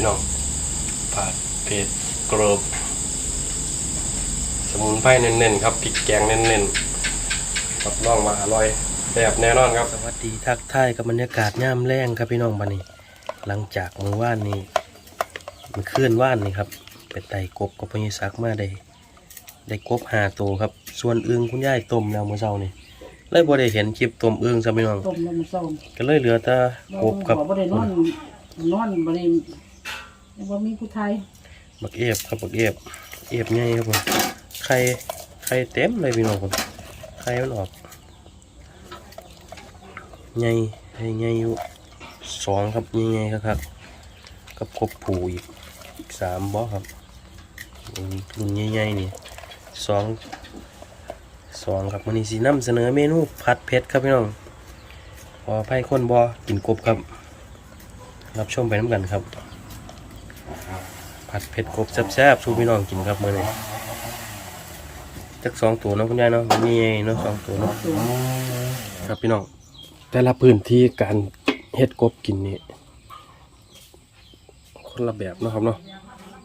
พี่น้องผัดเผ็ดกรอบสมุนไพรเน้นๆครับพริกแกงเน้นๆรับรองว่าอร่อยแบบแน่นอนครับ สวัสดีทักทายกับบรรยากาศย่ามแรงครับพี่น้องบันนี้ หลังจากมือว่านนี้มันเคลื่อนว่านนี่ครับไปไต่กบกับพญิศักมาได้ได้กบหาตัวครับ ส่วนอึ่งคุณยายต้มแล้วเมื่อเช้านี่เลยบ่ได้เห็นคลิปต้มอึ่งซะพี่น้องต้มน้ำส้มก็เลยเหลือแต่กบกับบ่ได้นอนนอนบ่ได้ ยังบ่มีผู้ไทยบักเอฟครับบักเอฟเอฟใหญ่ครับผมไข่ไข่เต็มเลยพี่น้องผมไข่มันออกใหญ่ไข่ใหญ่อยู่สองครับใหญ่ๆครับครับกับกบผูอีกสามบ่ครับรุ่นใหญ่ๆนี่สองสองครับมันนี้สีน้ำเสนอเมนูผัดเผ็ดครับพี่น้องพอไพ่คนบ่กินกบครับ รับชมไปน้ำกันครับ ผัดเผ็ดกบแซ่บๆสู้พี่น้องกินครับมื้อนี้จักสองตัวเนาะคุณยายเนาะมีเนาะสองตัวเนาะครับพี่น้อง แต่ละพื้นที่การเฮ็ดกบกินนี่คนละแบบนะครับเนาะ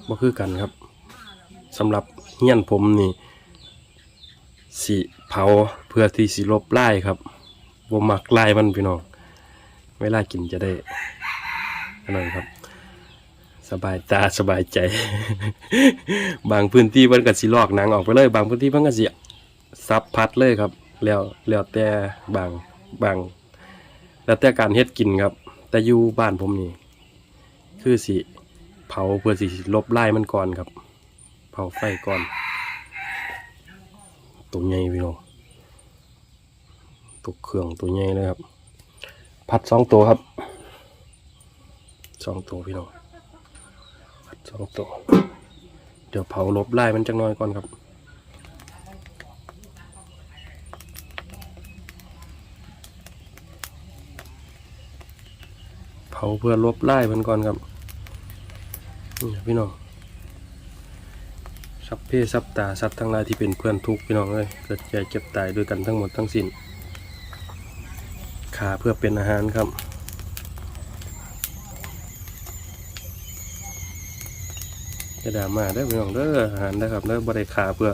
บ่คือกันครับสำหรับเฮียนผมนี่สิเผาเพื่อที่สิลบไล่ครับบ่มักไล่มันพี่น้องเวลากินจะได้อันนั้นครับ สบายตาสบายใจ บางพื้นที่มันก็สิลอกหนังออกไปเลย บางพื้นที่มันก็สิซับพัดเลยครับ แล้วแล้วแต่บางบาง แล้วแต่การเฮ็ดกินครับ แต่อยู่บ้านผมนี่คือสิเผาเพื่อสิลบไล่มันก่อนครับ เผาไฟก่อนตัวใหญ่พี่น้องตัวเครื่องตัวใหญ่เลยครับผัดสองตัวครับสองตัวพี่น้อง สองตัว เดี๋ยวเผาลบไล่มันจักหน้อยก่อนครับเผาเพื่อลบไล่มันก่อนครับนี่พี่น้องสัพเพสัพตาสัตว์ทั้งหลายที่เป็นเพื่อนทุกพี่น้องเลยเกิดแก่เจ็บตายด้วยกันทั้งหมดทั้งสิ้นขาเพื่อเป็นอาหารครับ จะดามาได้อพี่น้องเด้ออาหารนะครับเด้อบริขาเพื่อ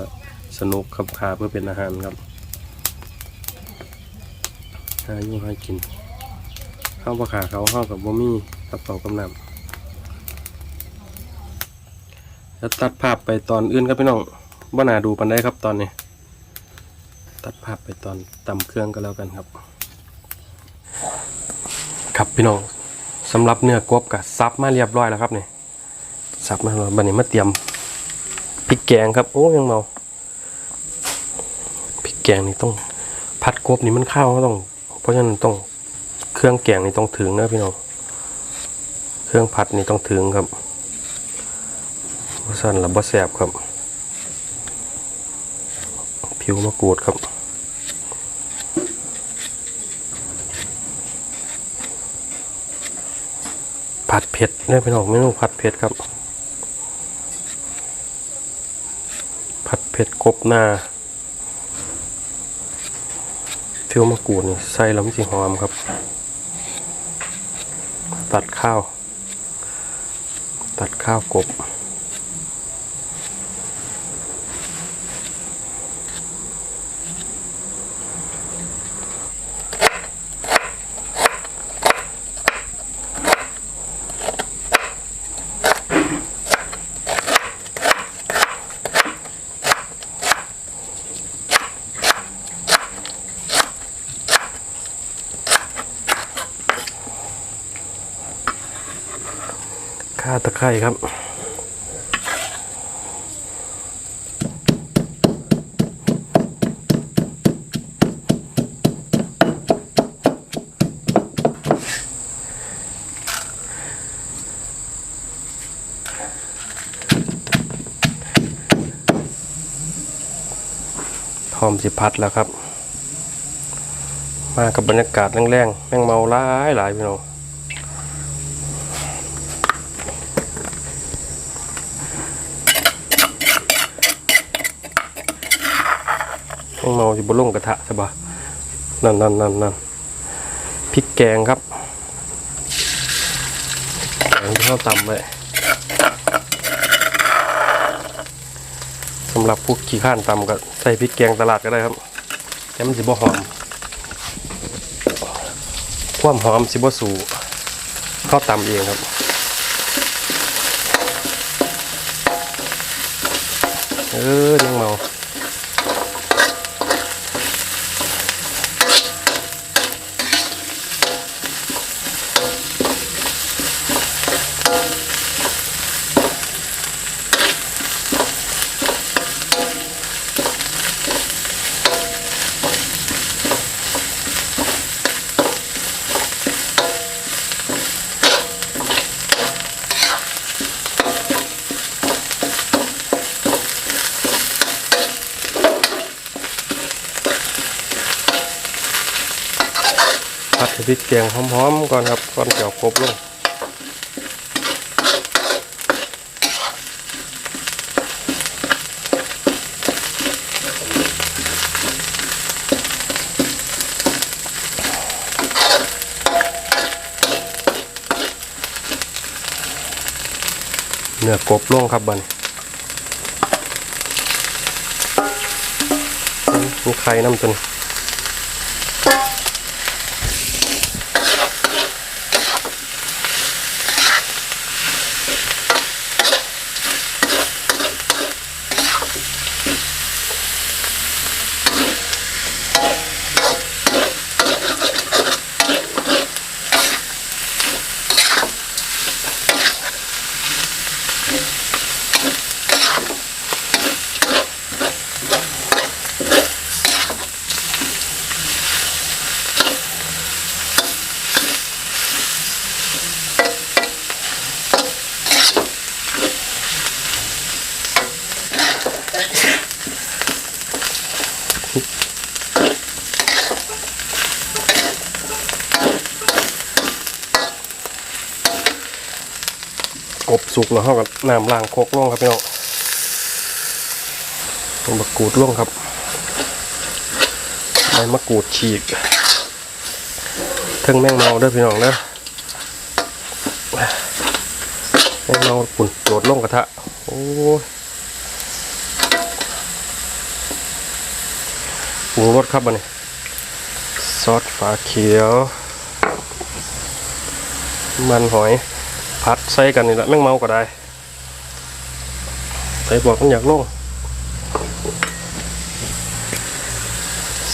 สนุกครับขาเพื่อเป็นอาหารครับหาอยู่ให้กินข้าบ่ขาเขาข้ากับบ่มีกับเขากำนำแล้วตัดภาพไปตอนอื่นครับพี่น้องบ่นาดูปันได้ครับตอนนี้ ตัดภาพไปตอนตำเครื่องก็แล้วกันครับ ครับพี่น้องสำหรับเนื้อกบกับซับมาเรียบร้อยแล้วครับเนี่ สับมาบันนี้มาเตรียมพริกแกงครับ โอ้ยังเมาพริกแกงนี่ต้องผัดกบนี่มันข้าวต้อง เพราะฉะนั้นต้องเครื่องแกงนี่ต้องถึงนะพี่น้องเครื่องผัดนี่ต้องถึงครับเพราะฉะนั้นระบะแสบครับ ผิวมะกรูดครับผัดเผ็ดเนี่ยพี่น้องเมนูผัดเผ็ดครับ ผัดเผ็ดกบหน้าเทียวมะกรูดนี่ใส่แล้วมันสีหอมครับ ตัดข้าว ตัดข้าวกบาตะไคร้ครับพร้อมสิพัดแล้วครับ มากับบรรยากาศแรงๆ แมงเมาหลายหลายพี่น้องางเมาสิบล่งกระทะใช่ปะนั่นนั่นนั่นนั่นพริกแกงครับแกงที่เขาตำเลยสำหรับพวกขี้ข้านตำก็ใส่พริกแกงตลาดก็ได้ครับแค่มันสิบ่หอม ความหอมสิบ่สูข้าวตำเองครับเออยังเมา ริกแกงหอมๆก่อนครับก่อนจะเอาครบลงเนื้อกบลงครับบันมีไข่น้ำจน กบสุกแล้วเขาก็น้ำล้างโคกล่องครับพี่น้องเอามะกรูดล่วงครับใบมะกรูดฉีกเทิงแมงเมาเด้วยพี่น้องเด้อแมงเมาปุ่นโดดลงกระทะ โอ้ยปรุ งรสครับบันนี้ซอสฝาเขียว มันหอยพัดใส่กันนี่แหละแม่งเมาก็ได้ใส่บอกมันอยากลง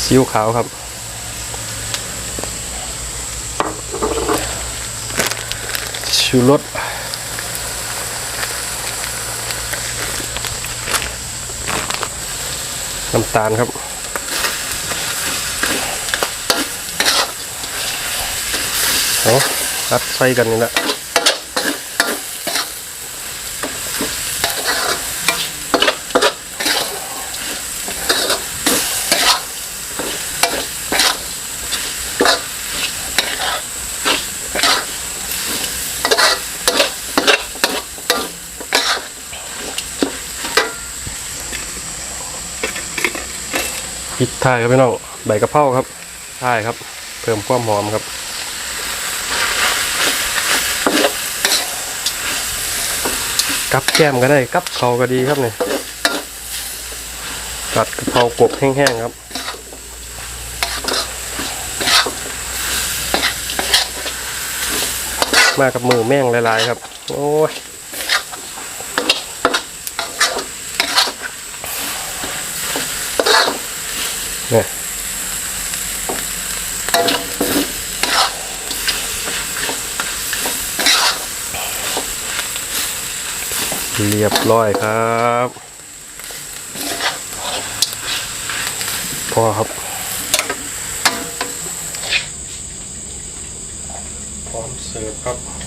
ซีอิ๊วขาวครับชูรสน้ำตาลครับ เอาพัดใส่กันนี่แหละพริกไทยครับพี่น้องใบกระเพราครับใช่ครับ เพิ่มความหอมครับ กับแก้มก็ได้กับเขาก็ดีครับเนี่ยผัดกะเพรากบแห้งๆครับมากับมือแม่งลายๆครับ โอ้ยเนี่ย เรียบร้อยครับพอครับพร้อมเสิร์ฟครับ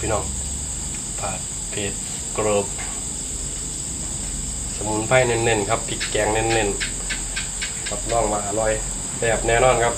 พี่น้องผาดเผ็ดกรอบสมุนไพรเน้นๆครับพริกแกงเน้นๆรับรองมาอร่อยแบบแน่นอนครับ